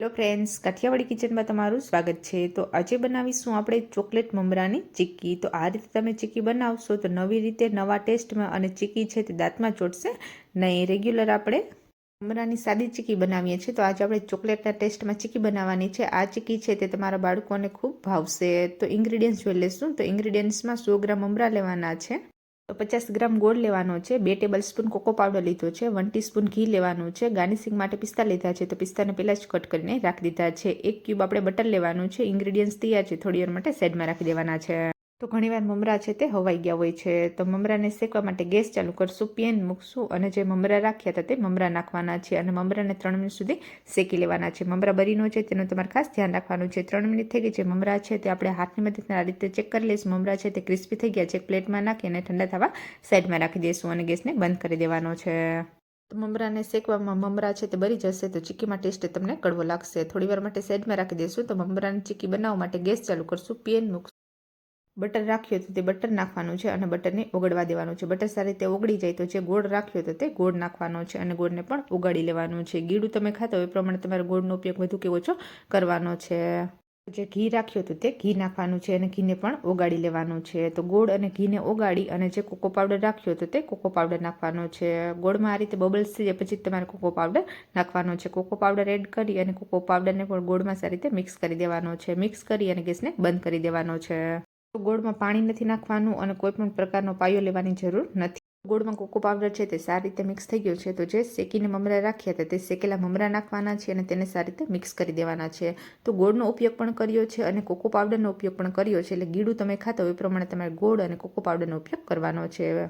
Hello friends, Kathiawadi કિચનમાં તમારું સ્વાગત છે. તો આજે બનાવીશું આપણે ચોકલેટ મમરાની ચીક્કી. તો આ રીતે તમે ચીક્કી બનાવશો તો નવી રીતે નવા ટેસ્ટમાં અને ચીક્કી છે તે દાંતમાં ચોટશે. નહીં, રેગ્યુલર આપણે મમરાની સાદી ચીક્કી બનાવીએ છીએ. તો આજે આપણે ચોકલેટના ટેસ્ટમાં ચીક્કી બનાવવાની છે. આ ચીક્કી છે તે તમારા બાળકોને ખૂબ ભાવશે. તો ઇન્ગ્રીડિયન્ટ્સ જોઈ લેશું. તો ઇન્ગ્રીડિયન્ટ્સમાં સો ગ્રામ મમરા લેવાના છે. પચાસ ગ્રામ ગોળ લેવાનો છે, બે ટેબલ સ્પૂન કોકો પાવડર લીધો છે વન ટીસ્પૂન ઘી લેવાનું છે ગાર્નિશિંગ માટે પિસ્તા લીધા છે, તો પિસ્તાને પહેલાં જ કટ કરીને રાખી દીધા છે. એક ક્યુબ આપણે બટર લેવાનું છે ઇન્ગ્રીડિયન્ટ્સ તૈયાર છે, થોડી વાર માટે સાઈડમાં રાખી દેવાના છે. તો ઘણીવાર મમરા છે તે હવાઈ ગયા હોય છે. તો મમરાને શેકવા માટે ગેસ ચાલુ કરશું, પેન મૂકશું અને જે મમરા રાખ્યા હતા તે મમરા નાખવાના છે અને મમરાને ત્રણ મિનિટ સુધી શેકી લેવાના છે. મમરા બરીનો છે તેનું તમારે ખાસ ધ્યાન રાખવાનું છે. ત્રણ મિનિટ થઈ ગઈ છે મમરા છે તે આપણે હાથની મદદથી આ રીતે ચેક કરી લઈશું. મમરા છે તે ક્રિસ્પી થઈ ગયા છે. પ્લેટમાં નાખી અને ઠંડા થવા સાઈડમાં રાખી દઈશું અને ગેસને બંધ કરી દેવાનો છે. તો મમરાને શેકવામાં મમરા છે તે બરી જશે તો ચીક્કીમાં ટેસ્ટ તમને કડવો લાગશે. થોડી વાર માટે સાઈડમાં રાખી દઈશું તો મમરાની ચીક્કી બનાવવા માટે ગેસ ચાલુ કરશું, પેન મૂકશું બટર રાખ્યો તો તે બટર નાખવાનું છે અને બટરને ઓગળવા દેવાનું છે. બટર સારી રીતે ઓગળી જાય તો જે ગોળ રાખ્યો તો તે ગોળ નાખવાનો છે અને ગોળને પણ ઓગાળી લેવાનું છે. ગીડું તમે ખાતા હોય એ પ્રમાણે તમારે ગોળનો ઉપયોગ વધુ કે ઓછો કરવાનો છે. જે ઘી રાખ્યો હતું તે ઘી નાખવાનું છે અને ઘીને પણ ઓગાળી લેવાનું છે. તો ગોળ અને ઘીને ઓગાળી અને જે કોકો પાવડર રાખ્યો હતો તે કોકો પાવડર નાખવાનો છે. ગોળમાં આ રીતે બબલ્સ થઈ જાય પછી તમારે કોકો પાવડર નાખવાનો છે. કોકો પાવડર એડ કરી અને કોકો પાવડરને પણ ગોળમાં સારી રીતે મિક્સ કરી દેવાનો છે. મિક્સ કરી અને ગેસને બંધ કરી દેવાનો છે. ગોળમાં પાણી નથી નાખવાનું અને કોઈ પણ પ્રકારનો પાયો લેવાની જરૂર નથી. ગોળમાં કોકો પાવડર છે તે સારી રીતે મિક્સ થઈ ગયો છે. તો જે શેકીને મમરા રાખ્યા હતા તે શેકેલા મમરા નાખવાના છે અને તેને સારી રીતે મિક્સ કરી દેવાના છે. તો ગોળનો ઉપયોગ પણ કર્યો છે અને કોકો પાવડરનો ઉપયોગ પણ કર્યો છે. એટલે ગીડું તમે ખાતા હોય એ પ્રમાણે તમારે ગોળ અને કોકો પાવડરનો ઉપયોગ કરવાનો છે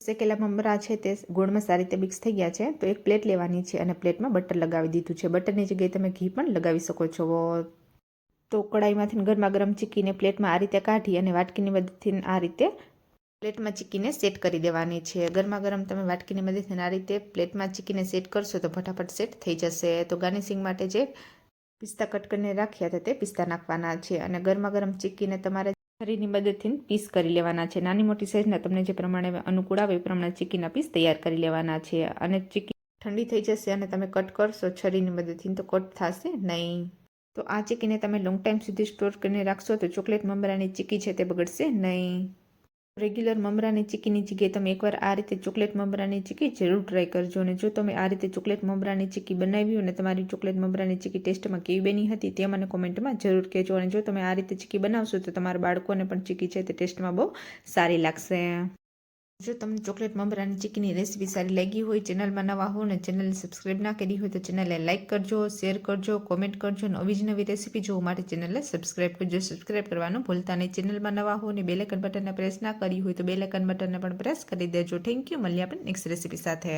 શેકેલા મમરા છે તે ગોળમાં સારી રીતે મિક્સ થઈ ગયા છે. તો એક પ્લેટ લેવાની છે અને પ્લેટમાં બટર લગાવી દીધું છે. બટરની જગ્યાએ તમે ઘી પણ લગાવી શકો છો. તો કડાઈમાંથી ગરમા ગરમ ચીકીને પ્લેટમાં આ રીતે કાઢી અને વાટકીની મદદથી આ રીતે પ્લેટમાં ચીકીને સેટ કરી દેવાની છે. ગરમા ગરમ તમે વાટકીની મદદથી આ રીતે પ્લેટમાં ચીકીને સેટ કરશો તો ફટાફટ સેટ થઈ જશે. તો ગાર્નિશિંગ માટે જે પિસ્તા કટ કરીને રાખ્યા હતા તે પિસ્તા નાખવાના છે અને ગરમા ગરમ ચીકીને તમારે છરીની મદદથી પીસ કરી લેવાના છે. નાની મોટી સાઇઝના તમને જે પ્રમાણે અનુકૂળ આવે એ પ્રમાણે ચીકીના પીસ તૈયાર કરી લેવાના છે અને ચીકી ઠંડી થઈ જશે અને તમે કટ કરશો છરીની મદદથી તો કટ થશે નહીં. તો આ ચીકીને તમે લોંગ ટાઈમ સુધી સ્ટોર કરીને રાખશો તો ચોકલેટ મમરાની ચીકી છે તે બગડશે નહીં. રેગ્યુલર મમરાની ચીકીની જગ્યાએ તમે એકવાર આ રીતે ચોકલેટ મમરાની ચીકી જરૂર ટ્રાય કરજો અને જો તમે આ રીતે ચોકલેટ મમરાની ચીકી બનાવી અને તમારી ચોકલેટ મમરાની ચીકી ટેસ્ટમાં કેવી બની હતી તે મને કોમેન્ટમાં જરૂર કહેજો અને જો તમે આ રીતે ચીકી બનાવશો તો તમારા બાળકોને પણ ચીકી છે તે ટેસ્ટમાં બહુ સારી લાગશે. જો તમને ચોકલેટ મમરાની ચીકીની રેસીપી સારી લાગી હોય, ચેનલમાં નવા હો અને ચેનલને સબસ્ક્રાઈબ ના કરી હોય, તો ચેનલને લાઇક કરજો, શેર કરજો, કોમેન્ટ કરજો અને નવી જ નવી રેસીપી જોવા માટે ચેનલને સબસ્ક્રાઈબ કરજો. સબસ્ક્રાઈબ કરવાનું ભૂલતા નહીં. ચેનલમાં નવા હો અને બેલેકન બટનને પ્રેસ ના કરી હોય, તો બેલેકન બટનને પણ પ્રેસ કરી દેજો. થેન્ક યુ મળીએ આપણે નેક્સ્ટ રેસીપી સાથે.